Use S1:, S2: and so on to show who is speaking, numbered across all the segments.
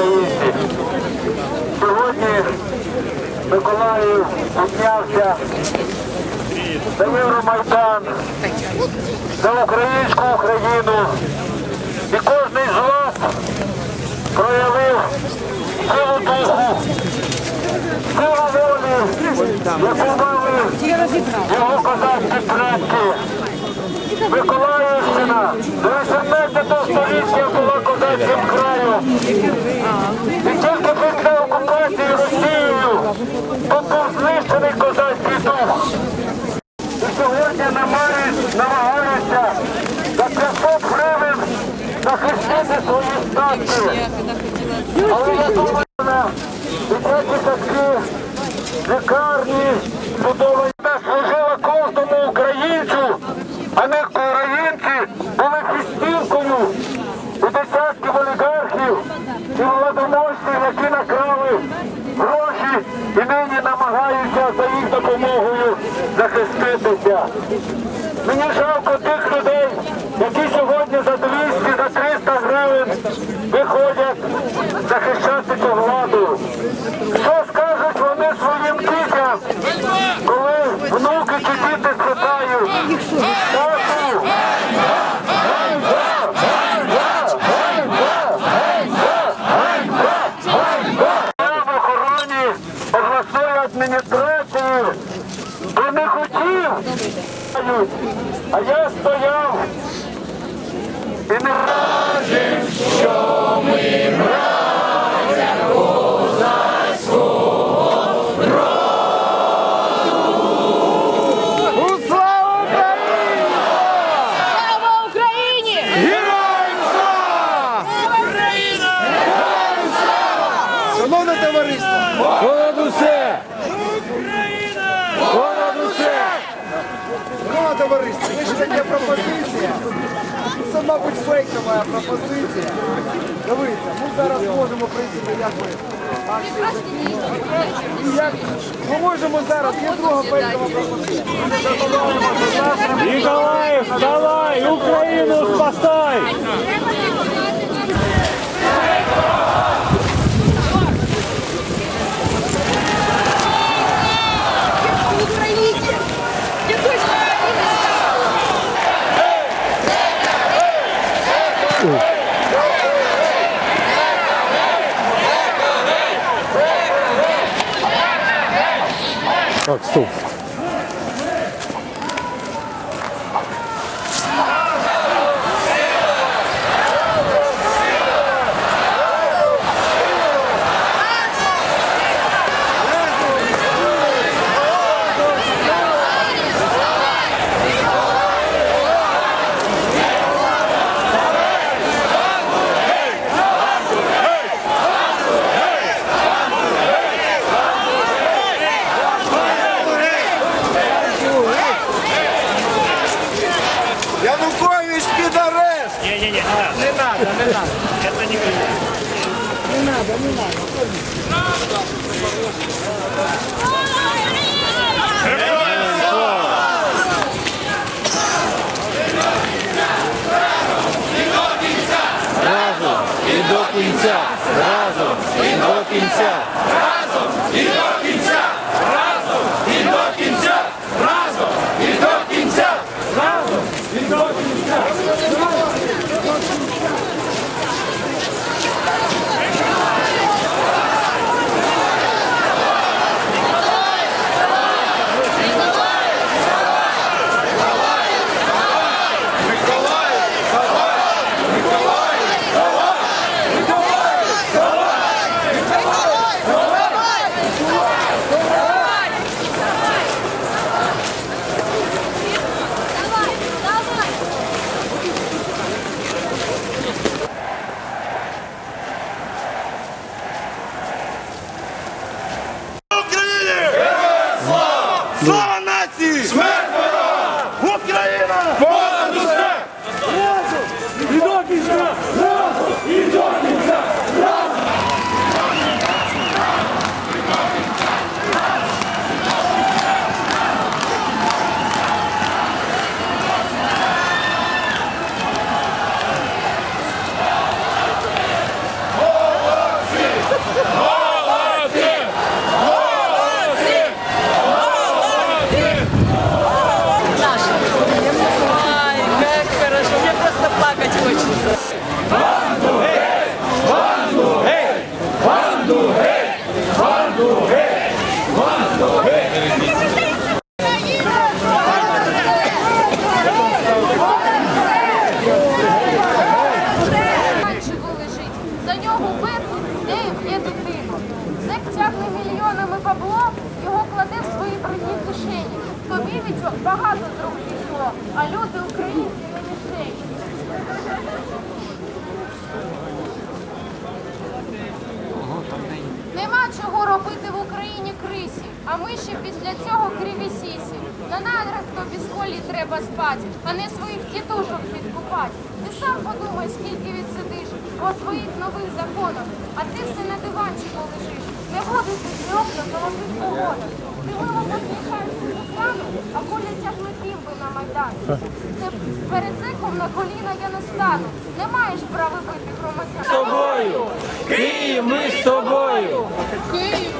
S1: українці. Сьогодні Миколаїв піднявся за Євромайдан, за українську Україну. І кожен з вас проявив силу духу, силу волі, яку мали його козацькі предки. Миколаївщина до 18 століття була козацьким краєм. І тільки після окупації Росією тут знищений козацький дух. І сьогодні намагають- намагаються за 500 гривень захистити свої статки. Але я думаю, дитячі садки, лікарні, будовані які накрали гроші і нині намагаються за їх допомогою захиститися. Мені жалко тих людей, які сьогодні за 200, за 300 гривень виходять захищати цю владу. Що а я стояв і не Слава Україні! Слава Україні! Віраємося! Україна!
S2: Вітаємо слава!
S3: Шановне товариство!
S4: Понад усе! Понад усе!
S3: Шановне товариство, ще така пропозиція. Це, мабуть, фейкова пропозиція. Дивіться, ми зараз можемо прийти до якої акції. І як ми можемо зараз, є друга фейкова пропозиція. Завтра
S4: вставай! Украину спасай! Так, стоп. Надо. Не надо, не надо. Это не Разом і до кінця! Разом і до кінця!
S2: А люди українські на мішені. Нема чого робити в Україні крисі, а ми ще після цього криві сісі. На надрах тобі з колі треба спати, а не своїх тітушок підкупати. Ти сам подумай, скільки відсидиш по своїх нових законах, а ти все на диванчику лежиш. Не водиш ці окна золотих погодах. Майдан. Це перед зиком на коліна я не стану. Не маєш права бити громадян.
S4: З тобою! Київ, ми з тобою!
S2: Київ.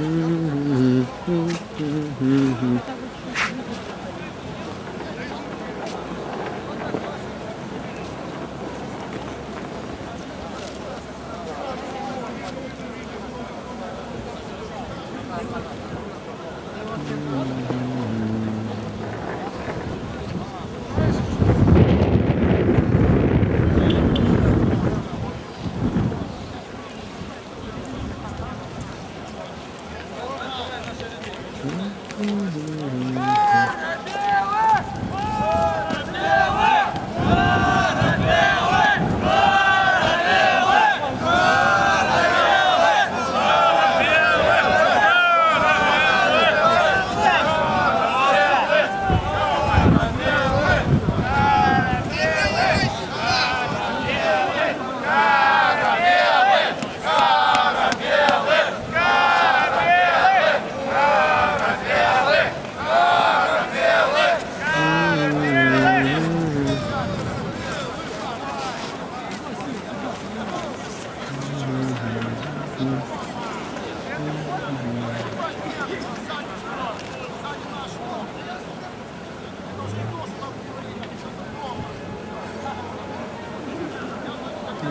S1: 음, 음, 음, 음, 음, 음. 음.